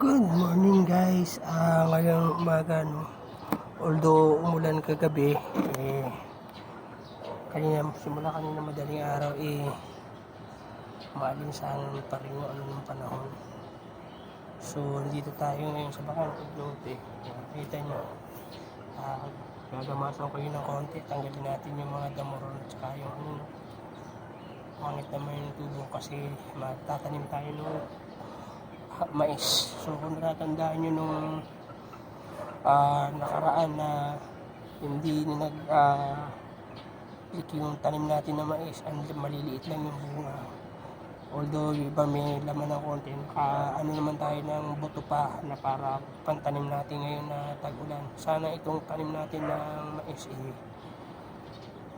Good morning guys. Ah, ngayong umaga no. Although umulan kagabi, eh kanina simula kanina madaling araw eh maalinsangan pa rin yung ano ng panahon. So, nandito tayo ngayon sa Bakan Paglote. Nakita nyo. Ah, gagamasan ko yun ng konti. Tanggalin natin yung mga damoron at saka yung ano. Pangit naman yung tubo kasi matatanim tayo ng mais. So kung natatandaan nyo nung ah, nakaraan na hindi na nag lik yung tanim natin na mais, ang maliliit lang yung bunga. Although yung iba may laman ng konti, naka, ano naman tayo ng buto pa na para pantanim natin ngayon na tag-ulan. Sana itong tanim natin ng mais eh,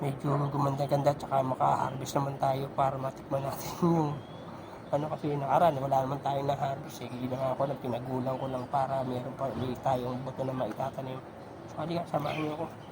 medyo gumanda-ganda tsaka makaharvest naman tayo para matikman natin yung ano kasi nakaraan, wala naman tayong na-harvest eh. Ginawa ko lang, pinagulang ko lang para meron pa ulit tayong buto na maitatanim. So, halika, samahan niyo ako.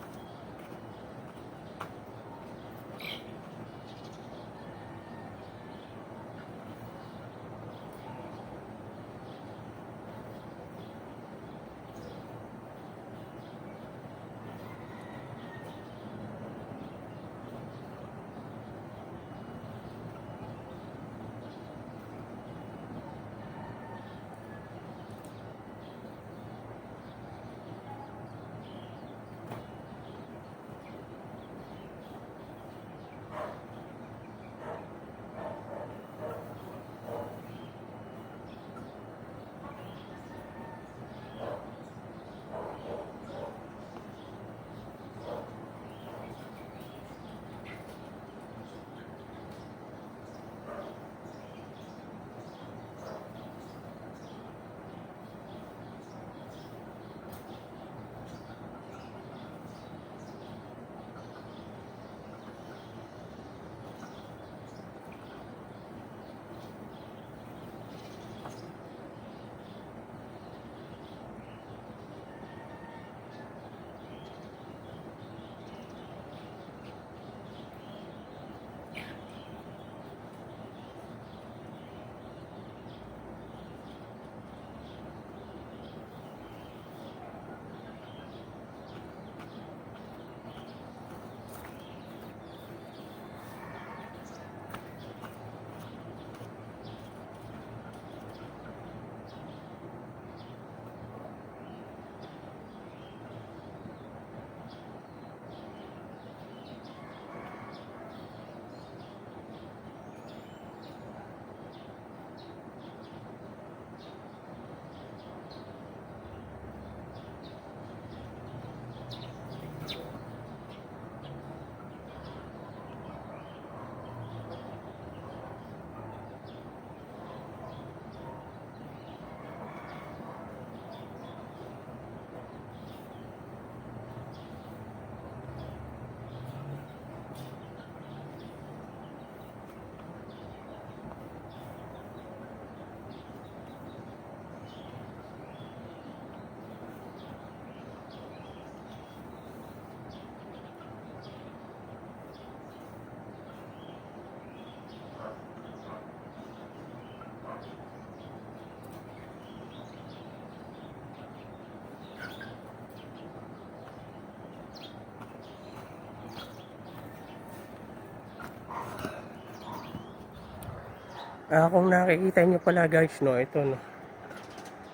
Ah, kung nakikita nyo pala guys, no, ito no.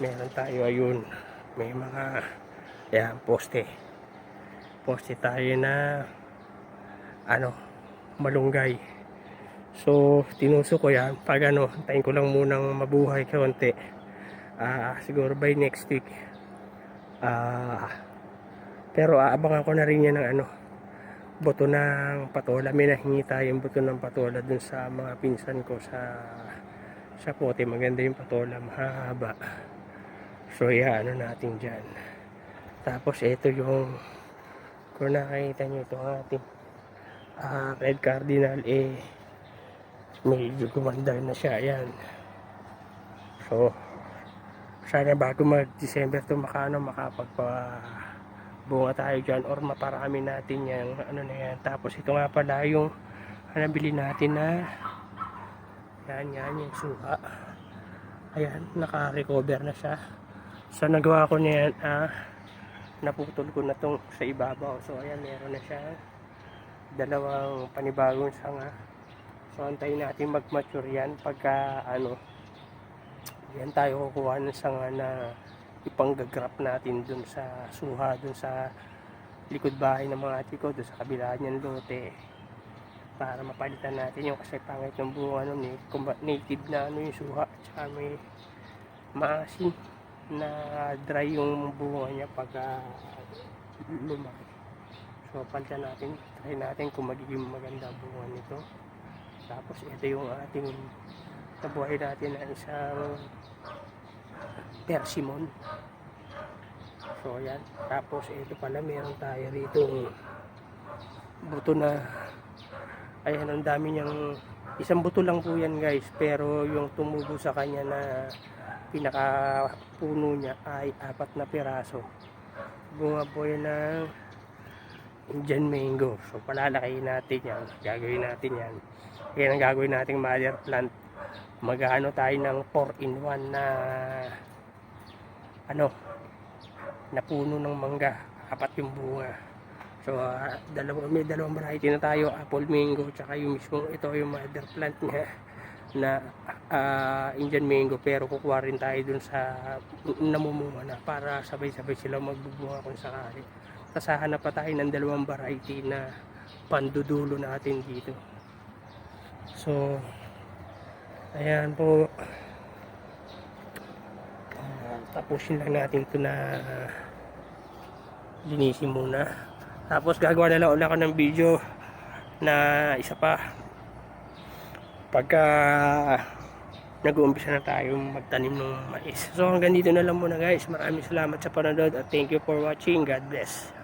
Meron tayo ayun. May mga yan, poste. Poste tayo na ano, malunggay. So, tinuso ko yan. Pag ano, tayin ko lang munang mabuhay kaunti. Ah, siguro by next week. Ah, pero aabangan ko na rin yan ng ano, buto ng patola. May nahingi tayong buto ng patola dun sa mga pinsan ko sa sa pote. Maganda yung patola, mahaba. So, ano natin dyan. Tapos, ito yung kung nakikita nyo ito ating ah, red cardinal eh medyo gumanda na siya. Ayan. So, sana bago mag-December to makano makapagpa bunga tayo dyan or maparami natin yung ano na yan. Tapos ito nga pala yung nabili natin na yan yan yung suha. Ayan, naka-recover na siya. So, nagawa ko niyan, ah, naputol ko na tong sa ibabaw. So, ayan, meron na siya. Dalawang panibagong sanga. So, antayin natin mag-mature yan pagka, ano, yan tayo kukuha ng sanga na ipanggagrap natin dun sa suha, dun sa likod bahay ng mga tiko, dun sa kabila niyang lote para mapalitan natin yung kasi pangit ng eh. Kumba, native na ano yung suha at saka may maasim na dry yung bunga niya pag ah, lumaki. So palitan natin, try natin kung magiging maganda bunga nito. Tapos ito yung ating nabuhay natin na isang persimmon. So yan. Tapos ito pala meron tayo rito buto na Ayan, ang dami niyang isang buto lang po yan guys. Pero yung tumubo sa kanya na pinaka puno niya ay apat na piraso. Bunga po yan ng Indian mango. So palalakayin natin yan. Gagawin natin yan. Yan ang gagawin nating mother plant magano tayo ng 4 in 1 na ano na puno ng mangga apat yung bunga So, ah, dalawa, may dalawang variety na tayo, apple mango, tsaka yung mismo, ito yung mother plant niya na ah, Indian mango, pero kukuha rin tayo dun sa namumunga na para sabay-sabay sila magbubunga kung sakali. Tapos hahanap pa tayo ng dalawang variety na pandudulo natin dito. So, ayan po. Ah, tapusin lang natin ito na linisin muna. Tapos gagawa na lang ulit ako ng video na isa pa pagka nag-uumpisa na tayo magtanim ng mais. So hanggang dito na lang muna guys. Maraming salamat sa panonood at thank you for watching. God bless.